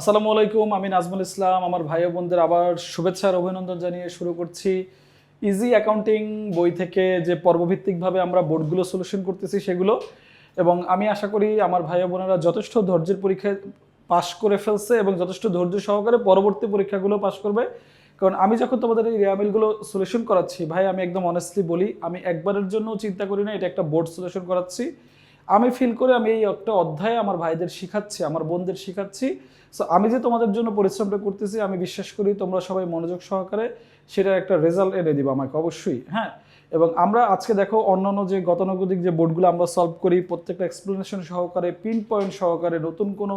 আসসালামু আলাইকুম, আমি নাজমুল ইসলাম। আমার ভাই বোনদের আবার শুভেচ্ছা আর অভিনন্দন জানিয়ে শুরু করছি ইজি অ্যাকাউন্টিং বই থেকে যে পর্বভিত্তিকভাবে আমরা বোর্ডগুলো সলিউশন করতেছি সেগুলো। এবং আমি আশা করি আমার ভাই বোনেরা যথেষ্ট ধৈর্যের পরীক্ষায় পাশ করে ফেলছে এবং যথেষ্ট ধৈর্য সহকারে পরবর্তী পরীক্ষাগুলো পাশ করবে। কারণ আমি যখন তোমাদের এই রিয়ামিলগুলো সলিউশন করাচ্ছি, ভাই, আমি একদম অনেস্টলি বলি, আমি একবারের জন্য চিন্তা করি না, এটা একটা বোর্ড সলিউশন করাচ্ছি। আমি ফিল করে আমি এই একটা অধ্যায়ে আমার ভাইদের শিখাচ্ছি, আমার বোনদের শিখাচ্ছি। সো আমি যে তোমাদের জন্য পরিশ্রমটা করতেছি, আমি বিশ্বাস করি তোমরা সবাই মনোযোগ সহকারে সেটা একটা রেজাল্ট এনে দিবা আমাকে, অবশ্যই হ্যাঁ? এবং আমরা আজকে দেখো অন্যান্য যে গতানুগতিক যে বোর্ডগুলো আমরা সলভ করি, প্রত্যেকটা এক্সপ্লেনেশন সহকারে পিন পয়েন্ট সহকারে, নতুন কোনো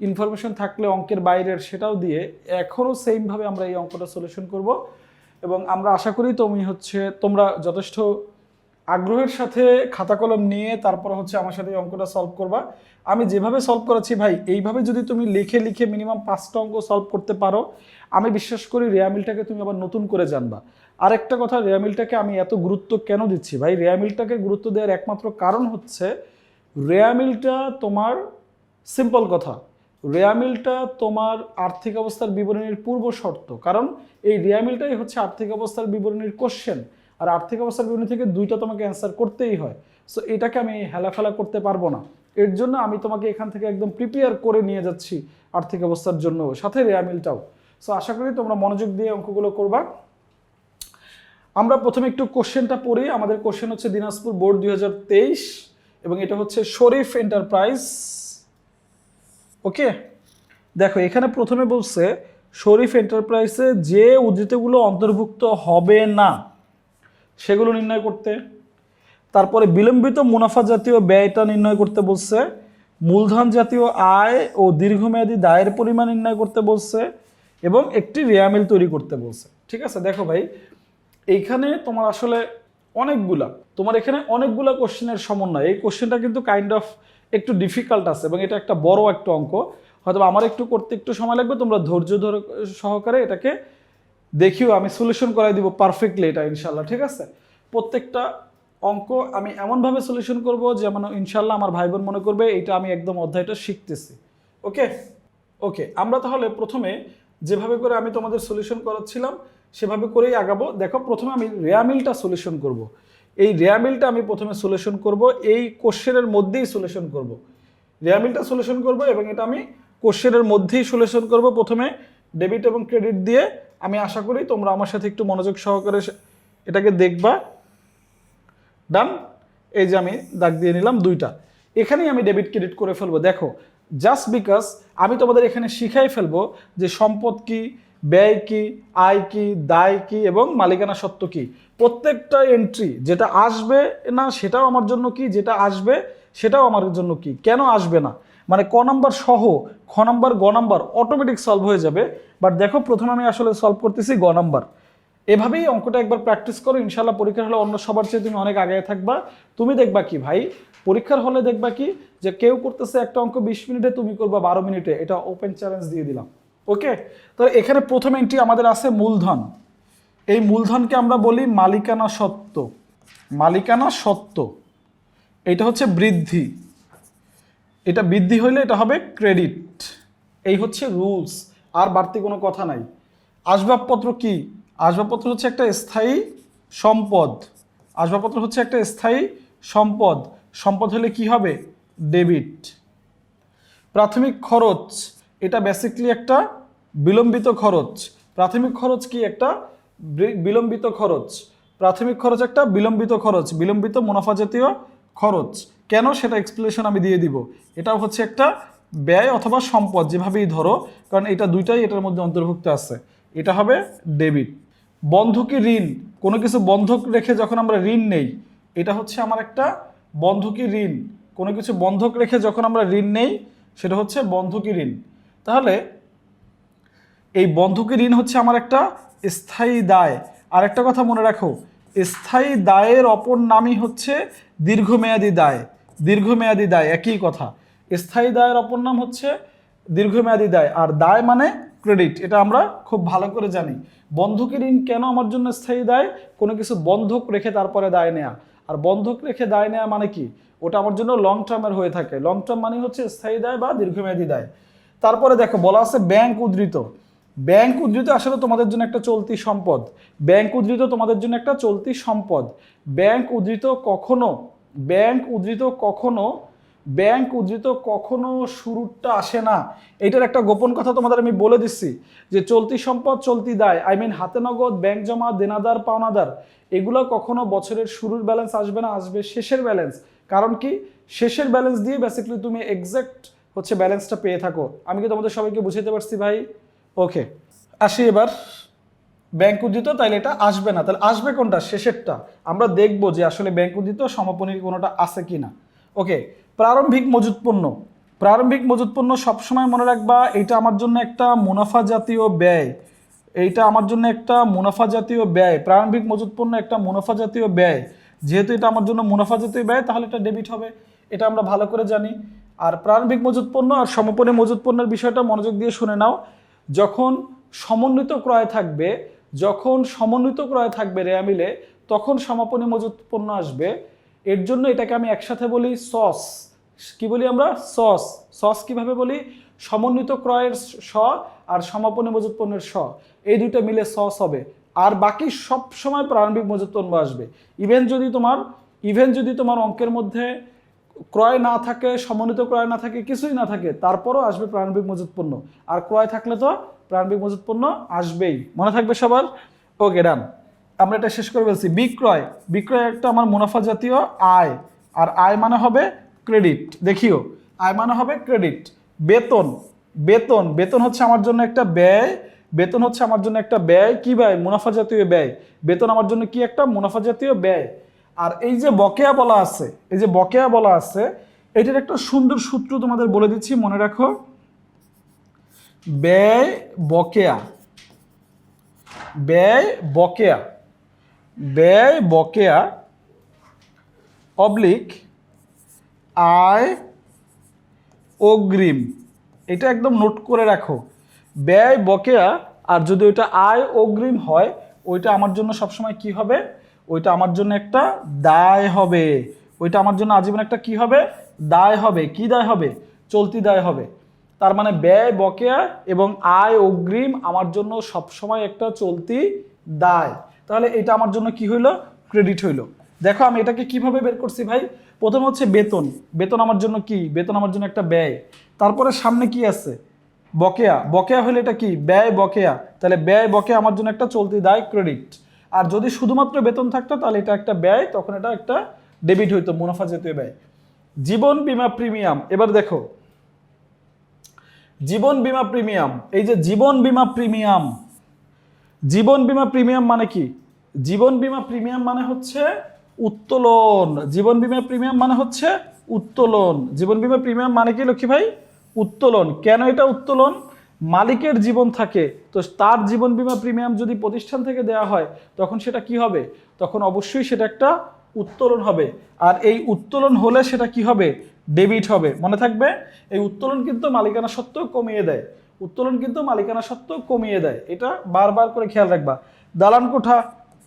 ইনফরমেশন থাকলে অঙ্কের বাইরের সেটাও দিয়ে এখনও সেমভাবে আমরা এই অঙ্কটা সলিউশন করব। এবং আমরা আশা করি তুমি হচ্ছে, তোমরা যথেষ্ট আগ্রহের সাথে খাতা কলম নিয়ে তারপর হচ্ছে আমার সাথে অঙ্কটা সলভ করবা। আমি যেভাবে সলভ করাচ্ছি ভাই, এইভাবে যদি তুমি লিখে লিখে মিনিমাম পাঁচটা অঙ্ক সলভ করতে পারো, আমি বিশ্বাস করি রেয়ামিলটাকে তুমি আবার নতুন করে জানবা। আরেকটা কথা রেয়ামিলটাকে আমি এত গুরুত্ব কেন দিচ্ছি ভাই? রেয়ামিলটাকে গুরুত্ব দেওয়ার একমাত্র কারণ হচ্ছে রেয়ামিলটা তোমার সিম্পল কথা। রেয়ামিলটা তোমার আর্থিক অবস্থার বিবরণীর পূর্ব শর্ত। কারণ এই রেয়ামিলটাই হচ্ছে আর্থিক অবস্থার বিবরণীর কোশ্চেন আর আর্থিক অবস্থার বিবরণী থেকে দুইটা তোমাকে অ্যান্সার করতেই হয়। সো এটাকে আমি হেলাফেলা করতে পারব না। এর জন্য আমি তোমাকে এখান থেকে একদম প্রিপেয়ার করে নিয়ে যাচ্ছি আর্থিক অবস্থার জন্য। সাথে রেয়ামিলটাও। সো আশা করি তোমরা মনোযোগ দিয়ে অঙ্কগুলো করবা। আমরা প্রথমে একটু কোশ্চেনটা পড়ি। আমাদের কোশ্চেন হচ্ছে দিনাজপুর বোর্ড দুই হাজার তেইশ এবং এটা হচ্ছে শরীফ এন্টারপ্রাইজ ওকে দেখো, এখানে প্রথমে বলছে, শরীফ এন্টারপ্রাইজে যে উদ্ধৃতিগুলো অন্তর্ভুক্ত হবে না সেগুলো নির্ণয় করতে। তারপরে বিলম্বিত মুনাফা জাতীয় ব্যয়টা নির্ণয় করতে বলছে। মূলধন জাতীয় আয় ও দীর্ঘমেয়াদী দায়ের পরিমাণ নির্ণয় করতে বলছে এবং একটি রেয়ামিল তৈরি করতে বলছে। ঠিক আছে? দেখো ভাই, এইখানে তোমার আসলে অনেকগুলা, তোমার এখানে অনেকগুলা কোশ্চেনের সমন্বয়। এই কোশ্চেনটা কিন্তু কাইন্ড অফ একটু ডিফিকাল্ট আছে এবং এটা একটা বড় একটা অঙ্ক। হয়তো আমার একটু করতে একটু সময় লাগবে, তোমরা ধৈর্য ধরে, সহকারে এটাকে দেখিও, আমি সলিউশন করাই দিব পারফেক্টলি এটা ইনশাল্লাহ ঠিক আছে? প্রত্যেকটা অঙ্ক আমি এমনভাবে সলিউশন করব যেমন ইনশাল্লাহ আমার ভাই বোন মনে করবে এটা আমি একদম অধ্যায়টা শিখতেছি। ওকে? ওকে, আমরা তাহলে প্রথমে যেভাবে করে আমি তোমাদের সলিউশন করাচ্ছিলাম, সেভাবে করেই আগাবো। দেখো, প্রথমে আমি রেয়ামিলটা সলিউশন করব। এই রেয়ামিলটা আমি প্রথমে সলিউশন করব, এই কোশ্চেনের মধ্যেই সলিউশন করব। রেয়ামিলটা সলিউশন করব এবং এটা আমি কোশ্চেনের মধ্যেই সলিউশন করব প্রথমে ডেবিট এবং ক্রেডিট দিয়ে। আমি আশা করি তোমরা আমার সাথে একটু মনোযোগ সহকারে এটাকে দেখবা। ডান এই যে আমি দাগ দিয়ে নিলাম দুইটা। এখানেই আমি ডেবিট ক্রেডিট করে ফেলব। দেখো জাস্ট বিকজ আমি তোমাদের এখানে শিখাই ফেলব যে সম্পদ কি, ব্যয় কি, আয় কি, দায় কি এবং মালিকানা সত্ত্ব কি। প্রত্যেকটা এন্ট্রি যেটা আসবে না, সেটাও আমার জন্য কি, যেটা আসবে, সেটাও আমার জন্য কি। কেন আসবে না? মানে ক নাম্বার সহ, খ নাম্বার, গ নাম্বার অটোমেটিক সলভ হয়ে যাবে। বাট দেখো, প্রথমে আমি আসলে সলভ করতেছি গ নাম্বার। এভাবেই অঙ্কটা একবার প্র্যাকটিস করো ইনশাল্লাহ পরীক্ষার হলে অন্য সবার চেয়ে তুমি অনেক আগে থাকবা। তুমি দেখবা কি ভাই? পরীক্ষার হলে দেখবা কি? যে কেউ করতেছে একটা অঙ্ক বিশ মিনিটে, তুমি করবা বারো মিনিটে। এটা ওপেন চ্যালেঞ্জ দিয়ে দিলাম। ওকে তো এখানে প্রথম এন্ট্রি আমাদের আছে মূলধন। এই মূলধনকে আমরা বলি মালিকানা সত্ত্ব। মালিকানা সত্ত্ব। এটা হচ্ছে বৃদ্ধি। এটা বৃদ্ধি হইলে এটা হবে ক্রেডিট। এই হচ্ছে রুলস, আর বাড়তি কোনো কথা নাই। আসবাবপত্র কি? আসবাবপত্র হচ্ছে একটা স্থায়ী সম্পদ। আসবাবপত্র হচ্ছে একটা স্থায়ী সম্পদ। সম্পদ হলে কি হবে? ডেবিট। প্রাথমিক খরচ, এটা বেসিকলি একটা বিলম্বিত খরচ। প্রাথমিক খরচ কি? একটা বিলম্বিত খরচ। প্রাথমিক খরচ একটা বিলম্বিত খরচ। বিলম্বিত মুনাফা জাতীয় খরচ। কেন সেটা এক্সপ্লেনেশন আমি দিয়ে দিব? এটাও হচ্ছে একটা ব্যয় অথবা সম্পদ, যেভাবেই ধরো, কারণ এটা দুইটাই এটার মধ্যে অন্তর্ভুক্ত আছে। এটা হবে ডেবিট বন্ধকি ঋণ, কোনো কিছু বন্ধক রেখে যখন আমরা ঋণ নেই, এটা হচ্ছে আমার একটা বন্ধকি ঋণ। কোনো কিছু বন্ধক রেখে যখন আমরা ঋণ নেই, সেটা হচ্ছে বন্ধকি ঋণ। তাহলে এই বন্ধকি ঋণ হচ্ছে আমার একটা স্থায়ী দায়। আর একটা কথা মনে রাখো, স্থায়ী দায়ের অপর নামই হচ্ছে দীর্ঘমেয়াদী দায়। দীর্ঘমেয়াদী দায়, একই কথা। স্থায়ী দায়ের অপর নাম হচ্ছে দীর্ঘমেয়াদী দায়, আর দায় মানে ক্রেডিট, এটা আমরা খুব ভালো করে জানি। বন্ধকি ঋণ কেন আমার জন্য স্থায়ী দায়? কোনো কিছু বন্ধক রেখে তারপরে দায় নেয়া। আর বন্ধক রেখে দায় নেয়া মানে কি? ওটা আমার জন্য লং টার্মের হয়ে থাকে। লং টার্ম মানে হচ্ছে স্থায়ী দায় বা দীর্ঘমেয়াদী দায়। তারপরে দেখো, বলা আছে ব্যাংক উদ্ধৃত। ব্যাংক উদ্ধৃত আসলে তোমাদের জন্য একটা চলতি সম্পদ। ব্যাংক উদ্ধৃত তোমাদের জন্য একটা চলতি সম্পদ। ব্যাংক উদ্ধৃত কখনো ব্যাংক উদ্ধৃত কখনো, ব্যাংক উদ্ধৃত কখনো শুরুটা আসে না। এটার একটা গোপন কথা তোমাদের আমি বলে দিচ্ছি, যে চলতি সম্পদ, চলতি দায় আই মিন হাতে নগদ, ব্যাংক জমা, দেনাদার, পাওনাদার, এগুলো কখনো বছরের শুরুর ব্যালেন্স আসবে না, আসবে শেষের ব্যালেন্স কারণ কি? শেষের ব্যালেন্স দিয়ে বেসিক্যালি তুমি এক্সাক্ট হচ্ছে ব্যালেন্সটা পেয়ে থাকো। আমি কি তোমাদের সবাইকে বুঝাতে পারছি ভাই? ওকে আসি এবার। ব্যাংক উদ্ধৃত, তাইলে এটা আসবে না। তাহলে আসবে কোনটা? শেষেরটা। আমরা দেখব যে আসলে ব্যাংক উদ্ধৃত, সমাপনীর কোনোটা আছে কি না ওকে, প্রারম্ভিক মজুত পণ্য। প্রারম্ভিক মজুত পণ্য সবসময় মনে রাখবা এটা আমার জন্য একটা মুনাফা জাতীয় ব্যয়। এইটা আমার জন্য একটা মুনাফা জাতীয় ব্যয়। প্রারম্ভিক মজুত পণ্য একটা মুনাফা জাতীয় ব্যয়। যেহেতু এটা আমার জন্য মুনাফা জাতীয় ব্যয়, তাহলে এটা ডেবিট হবে। এটা আমরা ভালো করে জানি। আর প্রারম্ভিক মজুত পণ্য আর সমাপনী মজুত পণ্যের বিষয়টা মনোযোগ দিয়ে শুনে নাও। যখন সমন্বিত ক্রয় থাকবে যখন সমন্বিত ক্রয় থাকবে রেয়া মিলে, তখন সমাপনী মজুত পণ্য আসবে। এর জন্য এটাকে আমি একসাথে বলি সস। কি বলি আমরা? সস। সস কীভাবে বলি? সমন্বিত ক্রয়ের স আর সমাপনী মজুত পণ্যের স। এই দুটো মিলে সস হবে। আর বাকি সব সময় প্রারম্ভিক মজুত পণ্য আসবে। ইভেন যদি তোমার, ইভেন যদি তোমার অঙ্কের মধ্যে ক্রয় না থাকে, সমন্বিত ক্রয় না থাকে, কিছুই না থাকে, তারপরও আসবে প্রারম্ভিক মজুত পণ্য। আর ক্রয় থাকলে তো প্রারম্ভিক মজুত পণ্য আসবেই। মনে থাকবে সবার? ওকে ডান আমরা এটা শেষ করে বলছি বিক্রয়। বিক্রয় একটা আমার মুনাফা জাতীয় আয়। আর আয় মানে হবে ক্রেডিট দেখিও। আয় মানে হবে ক্রেডিট বেতন। বেতন। বেতন হচ্ছে আমার জন্য একটা ব্যয়। বেতন হচ্ছে আমার জন্য একটা ব্যয়। কি ব্যয়? মুনাফা জাতীয় ব্যয়। বেতন আমার জন্য কি একটা? মুনাফা জাতীয় ব্যয়। আর এই যে বকেয়া বলা আছে, এই যে বকেয়া বলা আছে, এটার একটা সুন্দর সূত্র তোমাদের বলে দিচ্ছি, মনে রাখো। ব্যয় বকেয়া। ব্যয় বকেয়া। ব্যয় বকেয়া অবলিক আয় অগ্রিম। এটা একদম নোট করে রাখো। ব্যয় বকেয়া, আর যদি ওইটা আয় অগ্রিম হয়, ওইটা আমার জন্য সবসময় কি হবে? ওইটা আমার জন্য একটা দায় হবে। ওইটা আমার জন্য আজীবন একটা কি হবে? দায় হবে। কি দায় হবে? চলতি দায় হবে। তার মানে ব্যয়, বকেয়া এবং আয় অগ্রিম আমার জন্য সবসময় একটা চলতি দায়। তাহলে এটা আমার জন্য কি হইল? ক্রেডিট হইল। দেখো আমি এটাকে কীভাবে বের করছি ভাই? প্রথম হচ্ছে বেতন। বেতন আমার জন্য কি? বেতন আমার জন্য একটা ব্যয়। তারপরে সামনে কি আছে? বকেয়া। বকেয়া হলে এটা কি? ব্যয়, বকেয়া। তাহলে ব্যয়, বকেয়া আমার জন্য একটা চলতি দায়, ক্রেডিট। আর যদি শুধুমাত্র বেতন থাকতো, তাহলে এটা একটা ব্যয়, তখন এটা একটা ডেবিট হইতো, মুনাফা জাতীয় ব্যয়। জীবন বীমা প্রিমিয়াম। এবার দেখো জীবন বিমা প্রিমিয়াম। এই যে জীবন বিমা প্রিমিয়াম। জীবন বিমা প্রিমিয়াম মানে কি? জীবন বিমা প্রিমিয়াম মানে হচ্ছে উত্তোলন। জীবন বিমা প্রিমিয়াম মানে হচ্ছে উত্তোলন। জীবন বিমা প্রিমিয়াম মানে কি লক্ষ্মী ভাই? উত্তোলন। কেন এটা উত্তোলন? মালিকের জীবন থাকে। তো তার জীবন বিমা প্রিমিয়াম যদি প্রতিষ্ঠান থেকে দেওয়া হয়, তখন সেটা কি হবে? তখন অবশ্যই সেটা একটা উত্তোলন হবে। আর এই উত্তোলন হলে সেটা কি হবে? ডেবিট হবে। মনে থাকবে, এই উত্তোলন কিন্তু মালিকানা সত্ত্বেও কমিয়ে দেয়। উত্তোলন কিন্তু মালিকানা সত্ত্বেও কমিয়ে দেয়। এটা বারবার করে খেয়াল রাখবা। দালান কোঠা,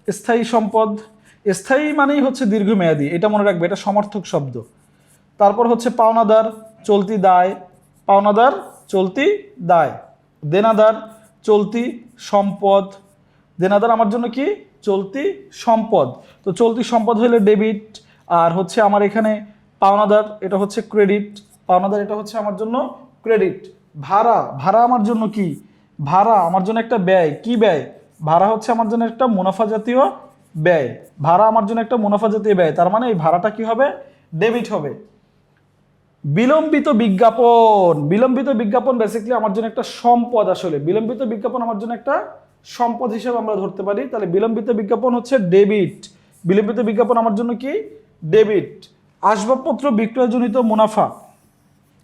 স্থায়ী সম্পদ, স্থায়ী মানেই হচ্ছে দীর্ঘমেয়াদী। এটা মনে রাখবে, এটা সমর্থক শব্দ। তারপর হচ্ছে পাওনাদার, চলতি দায়। পাওনাদার, চলতি দায়। দেনাদার, চলতি সম্পদ। দেনাদার আমার জন্য কি? চলতি সম্পদ। তো চলতি সম্পদ হলে ডেবিট আর হচ্ছে আমার এখানে পাওনাদার, এটা হচ্ছে ক্রেডিট পাওনাদার, এটা হচ্ছে আমার জন্য ক্রেডিট ভাড়া ভাড়া আমার জন্য কি? ভাড়া আমার জন্য একটা ব্যয়। কি ব্যয়? ভাড়া হচ্ছে আমার জন্য একটা মুনাফা জাতীয় ব্যয়। ভাড়া আমার জন্য একটা মুনাফা জাতীয় ব্যয়। তার মানে এই ভাড়াটা কি হবে? ডেবিট হবে। বিলম্বিত বিজ্ঞাপন। বিলম্বিত বিজ্ঞাপন বেসিক্যালি আমার জন্য একটা সম্পদ আসলে। বিলম্বিত বিজ্ঞাপন আমার জন্য একটা সম্পদ হিসেবে আমরা ধরতে পারি। তাহলে বিলম্বিত বিজ্ঞাপন হচ্ছে ডেবিট বিলম্বিত বিজ্ঞাপন আমার জন্য কি? ডেবিট আসবাবপত্র বিক্রয়জনিত মুনাফা।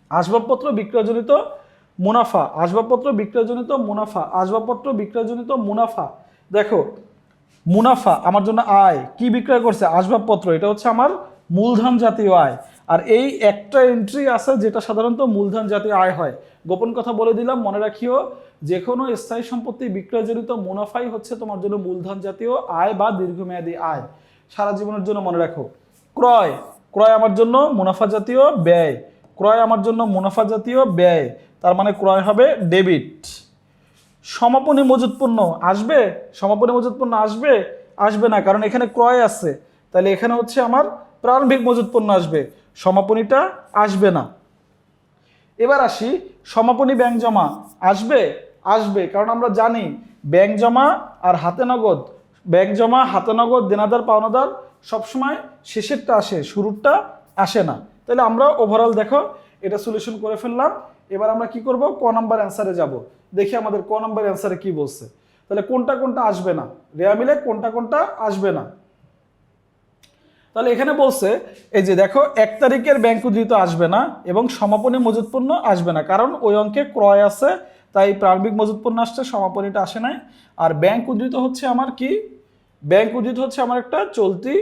আসবাবপত্র বিক্রয়জনিত মুনাফা। আসবাবপত্র বিক্রয়জনিত মুনাফা। আসবাবপত্র বিক্রয়জনিত মুনাফা। দেখো, মুনাফা আমার জন্য আয়। কি বিক্রয় করছে? আসবাবপত্র। এটা হচ্ছে আমার মূলধন জাতীয় আয়। আর এই একটা এন্ট্রি আছে যেটা সাধারণত মূলধন জাতীয় আয় হয়। গোপন কথা বলে দিলাম, মনে রাখিও, যে কোনো স্থায়ী সম্পত্তি বিক্রয়জনিত মুনাফাই হচ্ছে তোমার জন্য মূলধন জাতীয় আয় বা দীর্ঘমেয়াদী আয়। সারা জীবনের জন্য মনে রাখো। ক্রয়। ক্রয় আমার জন্য মুনাফা জাতীয় ব্যয়। ক্রয় আমার জন্য মুনাফা জাতীয় ব্যয়। তার মানে ক্রয় হবে ডেবিট। সমাপনী মজুত পণ্য আসবে? সমাপনী মজুত পণ্য আসবে? আসবে না, কারণ এখানে ক্রয় আছে। তাহলে এখানে হচ্ছে আমার প্রারম্ভিক মজুত পণ্য আসবে। সমাপনীটা আসবে না। এবার আসি, সমাপনী ব্যাংক জমা আসবে? আসবে, কারণ আমরা জানি ব্যাংক জমা আর হাতে নগদ। ব্যাংক জমা, হাতে নগদ, দেনাদার, পাওনাদার সবসময় শেষেরটা আসে, শুরুরটা আসে না। তাহলে আমরা ওভারঅল দেখো, এটা সলিউশন করে ফেললাম। এবার আমরা কি করব? ক নাম্বার অ্যান্সারে যাব। দেখি আমাদের ক নাম্বার অ্যান্সারে কি বলছে। তাহলে কোনটা কোনটা আসবে না? রেয়া মিলে কোনটা কোনটা আসবে না। তাহলে এখানে বলছে, এই যে দেখো, এক তারিখের ব্যাংক উদ্ধৃত আসবে না এবং সমাপনী মজুত আসবে না। কারণ ওই অঙ্কে ক্রয় আছে, তাই প্রারম্ভিক মজুত আসছে, সমাপনীটা আসে নাই। আর ব্যাংক উদ্ধৃত হচ্ছে আমার কি? ব্যাংক উদ্ধৃত হচ্ছে আমার একটা চলতি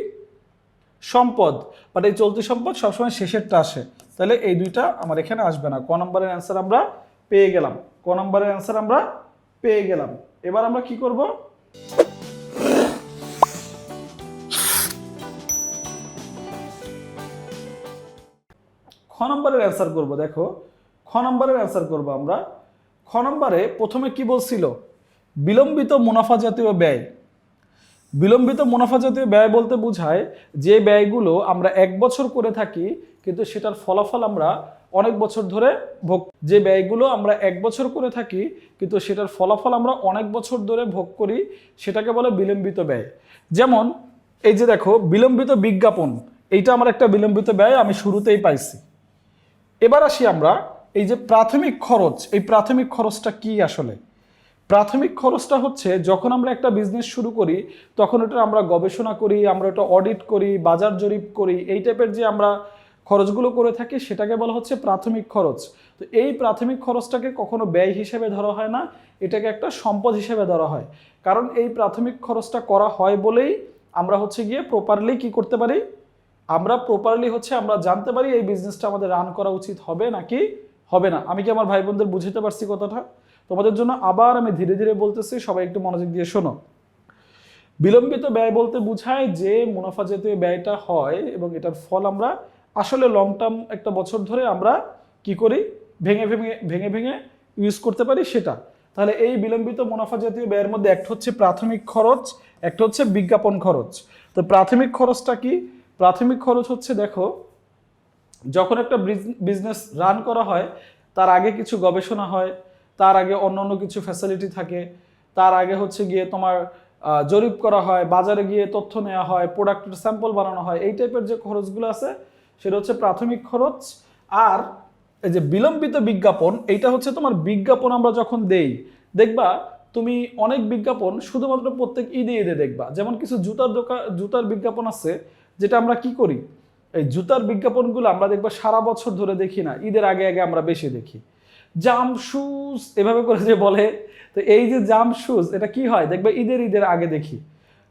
সম্পদ বাট এই চলতি সম্পদ সবসময় শেষেরটা আসে। তাহলে এই দুইটা আমার এখানে আসবে না। ক নম্বরের অ্যান্সার আমরা পেয়ে গেলাম। ক নম্বরের অ্যান্সার আমরা পেয়ে গেলাম। এবার আমরা কি করব? খ নম্বরের অ্যান্সার করব, দেখো। খ নম্বরের অ্যান্সার করব আমরা। খ নম্বরে প্রথমে কি বলছিল? বিলম্বিত মুনাফা জাতীয় ব্যয়। বিলম্বিত মুনাফা জাতীয় ব্যয় বলতে বোঝায় যে ব্যয়গুলো আমরা এক বছর করে থাকি, কিন্তু সেটার ফলাফল আমরা অনেক বছর ধরে ভোগ যে ব্যয়গুলো আমরা এক বছর করে থাকি, কিন্তু সেটার ফলাফল আমরা অনেক বছর ধরে ভোগ করি, সেটাকে বলে বিলম্বিত ব্যয়। যেমন, এই যে দেখো, বিলম্বিত বিজ্ঞাপন, এইটা আমার একটা বিলম্বিত ব্যয়, আমি শুরুতেই পাইছি। এবার আসি আমরা, এই যে প্রাথমিক খরচ, এই প্রাথমিক খরচটা কি আসলে? প্রাথমিক খরচটা হচ্ছে যখন আমরা একটা বিজনেস শুরু করি, তখন ওটা আমরা গবেষণা করি, আমরা ওটা অডিট করি, বাজার জরিপ করি, এই টাইপের যে আমরা খরচগুলো করে থাকি, সেটাকে বলা হচ্ছে প্রাথমিক খরচ। তো এই প্রাথমিক খরচটাকে কখনো ব্যয় হিসেবে ধরা হয় না, এটাকে একটা সম্পদ হিসেবে ধরা হয়। কারণ এই প্রাথমিক খরচটা করা হয় বলেই আমরা হচ্ছে গিয়ে প্রপারলি কি করতে পারি? আমরা প্রপারলি হচ্ছে আমরা জানতে পারি এই বিজনেসটা আমাদের রান করা উচিত হবে নাকি হবে না। আমি কি আমার ভাই বোনদের বুঝতে পারছি কথাটা? তোমাদের জন্য আবার আমি ধীরে ধীরে বলতেছি, সবাই একটু মনোযোগ দিয়ে শোনো। বিলম্বিত ব্যয় বলতে বোঝায় যে মুনাফা জাতীয় ব্যয়টা হয় এবং এটার ফল আমরা আসলে লং টার্ম একটা বছর ধরে আমরা কি করি? ভেঙে ভেঙে ভেঙে ভেঙে ইউজ করতে পারি সেটা। তাহলে এই বিলম্বিত মুনাফা জাতীয় ব্যয়ের মধ্যে একটা হচ্ছে প্রাথমিক খরচ, একটা হচ্ছে বিজ্ঞাপন খরচ। তো প্রাথমিক খরচটা কি? প্রাথমিক খরচ হচ্ছে দেখো, যখন একটা বিজনেস রান করা হয়, তার আগে কিছু গবেষণা হয় তার আগে অন্য অন্য কিছু ফ্যাসিলিটি থাকে। তার আগে হচ্ছে গিয়ে তোমার জরিপ করা হয়, বাজারে গিয়ে তথ্য নেওয়া হয় প্রোডাক্টের স্যাম্পল বানানো হয়, এই টাইপের যে খরচগুলো আছে, সেটা হচ্ছে প্রাথমিক খরচ। আর এই যে বিলম্বিত বিজ্ঞাপন, এইটা হচ্ছে তোমার বিজ্ঞাপন আমরা যখন দেই, দেখবা তুমি অনেক বিজ্ঞাপন শুধুমাত্র প্রত্যেক ঈদে ঈদে দেখবা। যেমন কিছু জুতার দোকান জুতার বিজ্ঞাপন আছে, যেটা আমরা কি করি? এই জুতার বিজ্ঞাপনগুলো আমরা দেখবা সারা বছর ধরে দেখি না, ঈদের আগে আগে আমরা বেশি দেখি। জাম শুজ, এভাবে করে যে বলে, তো এই যে জাম শুজ, এটা কি হয়? দেখবে ঈদের ঈদের আগে দেখি।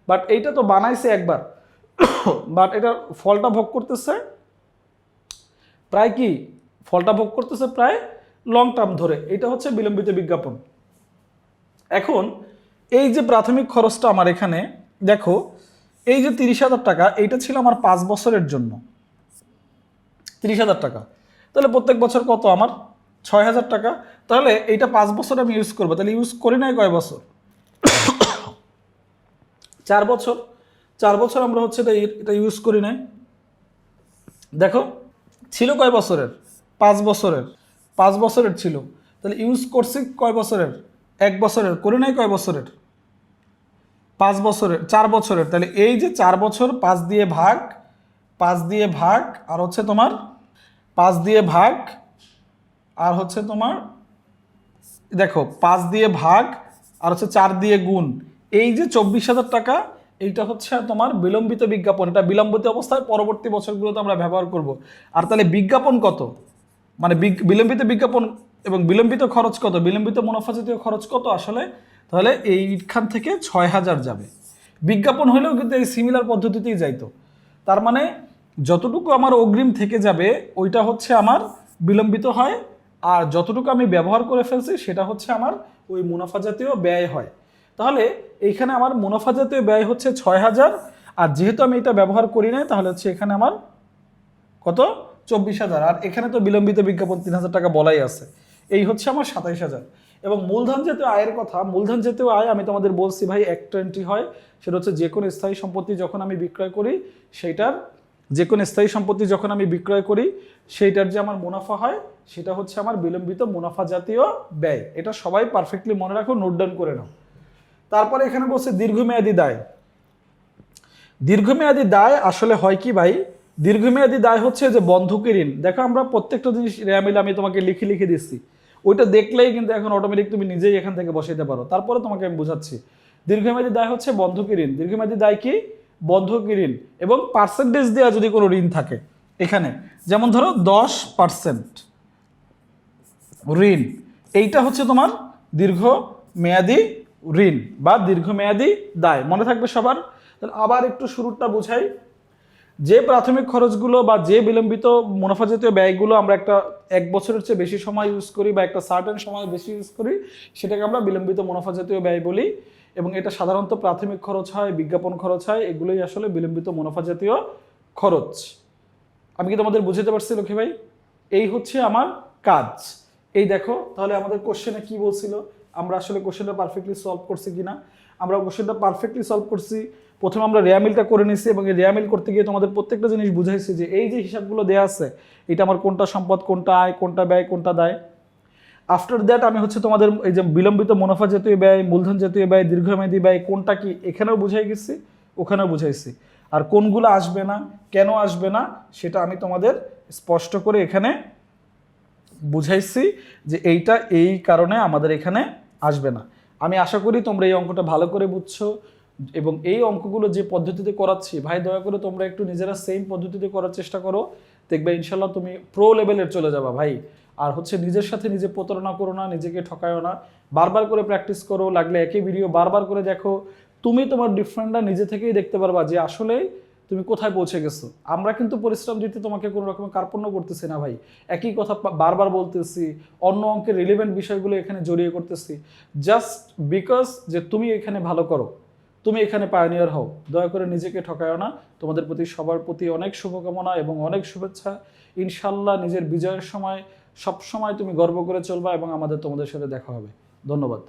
বাট এইটা তো বানাইছে একবার। বাট এটা ফলটা ভোগ করতেছে প্রায় কি? ফলটা ভোগ করতেছে প্রায় লং টার্ম ধরে। এটা হচ্ছে বিলম্বিত বিজ্ঞাপন। এখন এই যে প্রাথমিক খরচটা আমার এখানে, দেখো, এই যে তিরিশ হাজার টাকা, এইটা ছিল আমার পাঁচ বছরের জন্য। তিরিশ হাজার টাকা। তাহলে প্রত্যেক বছর কত আমার? ছয় হাজার টাকা, তাহলে এইটা পাঁচ বছর আমি ইউজ করব। তাহলে ইউজ করি নাই কয় বছর? চার বছর। চার বছর আমরা হচ্ছে এটা এটা ইউজ করি নাই। দেখো, ছিল কয় বছরের? পাঁচ বছরের। পাঁচ বছরের ছিল। তাহলে ইউজ করছি কয় বছরের? এক বছরের। করি নাই কয় বছরের? পাঁচ বছরের। চার বছরের। তাহলে এই যে চার বছর, পাঁচ দিয়ে ভাগ, পাঁচ দিয়ে ভাগ, আর হচ্ছে তোমার পাঁচ দিয়ে ভাগ আর হচ্ছে তোমার, দেখো, পাঁচ দিয়ে ভাগ, আর হচ্ছে চার দিয়ে গুণ। এই যে চব্বিশ হাজার টাকা, এইটা হচ্ছে তোমার বিলম্বিত বিজ্ঞাপন। এটা বিলম্বিত অবস্থায় পরবর্তী বছরগুলোতে আমরা ব্যবহার করব। আর তাহলে বিজ্ঞাপন কত? মানে বিলম্বিত বিজ্ঞাপন এবং বিলম্বিত খরচ কত? বিলম্বিত মুনাফা জাতীয় খরচ কত আসলে? তাহলে এইখান থেকে ছয় হাজার যাবে। বিজ্ঞাপন হলেও কিন্তু এই সিমিলার পদ্ধতিতেই যাইতো। তার মানে যতটুকু আমার অগ্রিম থেকে যাবে, ওইটা হচ্ছে আমার বিলম্বিত হয় আর যতটুকু আমি ব্যবহার করে ফেলছি, সেটা হচ্ছে আমার ওই মুনাফা জাতীয় ব্যয় হয়। তাহলে এইখানে আমার মুনাফা জাতীয় ব্যয় হচ্ছে ছয় হাজার, আর যেহেতু আমি এটা ব্যবহার করি নাই, তাহলে হচ্ছে এখানে আমার কত? চব্বিশ হাজার। আর এখানে তো বিলম্বিত বিজ্ঞাপন তিন হাজার টাকা বলাই আছে। এই হচ্ছে আমার সাতাইশ হাজার। এবং মূলধন জাতীয় আয়ের কথা, মূলধন জাতীয় আয় আমি তোমাদের বলছি ভাই একটা এন্ট্রি হয়। সেটা হচ্ছে যে কোনো স্থায়ী সম্পত্তি যখন আমি বিক্রয় করি, সেইটার যে কোনো স্থায়ী সম্পত্তি যখন আমি বিক্রয় করি, সেইটার যে আমার মুনাফা হয়, সেটা হচ্ছে আমার বিলম্বিত মুনাফা জাতীয় ব্যয়। এটা সবাই পারফেক্টলি মনে রাখো নোট ডাউন করে নাও। তারপরে এখানে বলছে দীর্ঘমেয়াদী দায়। দীর্ঘমেয়াদী দায় আসলে হয় কি ভাই? দীর্ঘমেয়াদী দায় হচ্ছে যে বন্ধকি ঋণ। দেখো আমরা প্রত্যেকটা জিনিস রেয়ামিল আমি তোমাকে লিখে লিখে দিচ্ছি। ওইটা দেখলেই কিন্তু এখন অটোমেটিক তুমি নিজেই এখান থেকে বসাইতে পারো। তারপরে তোমাকে আমি বোঝাচ্ছি। দীর্ঘমেয়াদী দায় হচ্ছে বন্ধকি ঋণ। দীর্ঘমেয়াদী দায় কি? বন্ধকি ঋণ এবং পার্সেন্টেজ দেওয়া যদি কোনো ঋণ থাকে এখানে, যেমন ধরো দশ পার্সেন্ট ঋণ, এইটা হচ্ছে তোমার দীর্ঘ মেয়াদি ঋণ বা দীর্ঘমেয়াদী দায়, মনে থাকবে সবার। তাহলে আবার একটু শুরুটা বোঝাই। যে প্রাথমিক খরচগুলো বা যে বিলম্বিত মুনাফা জাতীয় ব্যয়গুলো আমরা একটা এক বছরের চেয়ে বেশি সময় ইউজ করি বা একটা সার্টেন সময় বেশি ইউজ করি, সেটাকে আমরা বিলম্বিত মুনাফা জাতীয় ব্যয় বলি। এবং এটা সাধারণত প্রাথমিক খরচ হয়, বিজ্ঞাপন খরচ হয়, এগুলোই আসলে বিলম্বিত মুনাফা জাতীয় খরচ। আমি কি তোমাদের বুঝাতে পারছি, লক্ষ্মী ভাই? এই হচ্ছে আমার কাজ। এই দেখো, তাহলে আমাদের কোশ্চেনে কি বলছিল? আমরা আসলে কোশ্চেনটা পারফেক্টলি সলভ করছি কিনা? আমরা কোশ্চেনটা পারফেক্টলি সলভ করছি। প্রথমে আমরা রেয়ামিলটা করে নিছি এবং এই রেয়ামিল করতে গিয়ে তোমাদের প্রত্যেকটা জিনিস বুঝাইছি যে এই যে হিসাবগুলো দেওয়া আছে, এটা আমার কোনটা সম্পদ, কোনটা আয়, কোনটা ব্যয়, কোনটা দায়। আফটার দ্যাট আমি হচ্ছে তোমাদের এই যে বিলম্বিত মুনাফা জাতীয় ব্যয়, মূলধন জাতীয় ব্যয়, দীর্ঘমেয়াদী ব্যয়, কোনটা কি এখানেও বুঝাই গেছি, ওখানেও বুঝাইছি। আর কোনগুলো আসবে না, কেন আসবে না, সেটা আমি তোমাদের স্পষ্ট করে এখানে বুঝাইছি যে এইটা এই কারণে আমাদের এখানে আসবে না। আমি আশা করি তোমরা এই অঙ্কটা ভালো করে বুঝছ এবং এই অঙ্কগুলো যে পদ্ধতিতে করাচ্ছি, ভাই দয়া করে তোমরা একটু নিজেরা সেম পদ্ধতিতে করার চেষ্টা করো। দেখবে ইনশাল্লাহ তুমি প্রো লেভেলের চলে যাবা, ভাই। আর হচ্ছে নিজের সাথে নিজে প্রতারণা করো না, নিজেকে ঠকায়ও না। বারবার করে প্র্যাকটিস করো, লাগলে একই ভিডিও বারবার করে দেখো। তুমি তোমার ডিফারেন্টটা নিজে থেকেই দেখতে পারবা যে আসলে তুমি কোথায় পৌঁছে গেছো। আমরা কিন্তু পরিশ্রম দিতে তোমাকে কোনো রকমের কার্পণ্য করতেছি না ভাই। একই কথা বারবার বলতেছি, অন্য অঙ্কের রিলেভেন্ট বিষয়গুলো এখানে জড়িয়ে করতেছি। জাস্ট বিকজ যে তুমি এখানে ভালো করো, তুমি এখানে পায়োনিয়ার হও, দয়া করে নিজেকে ঠকায়ও না। তোমাদের প্রতি সবার প্রতি অনেক শুভকামনা এবং অনেক শুভেচ্ছা। ইনশাল্লাহ নিজের বিজয়ের সময় সব সময় তুমি গর্ব করে চলবা এবং আমাদের তোমাদের সাথে দেখা হবে। ধন্যবাদ।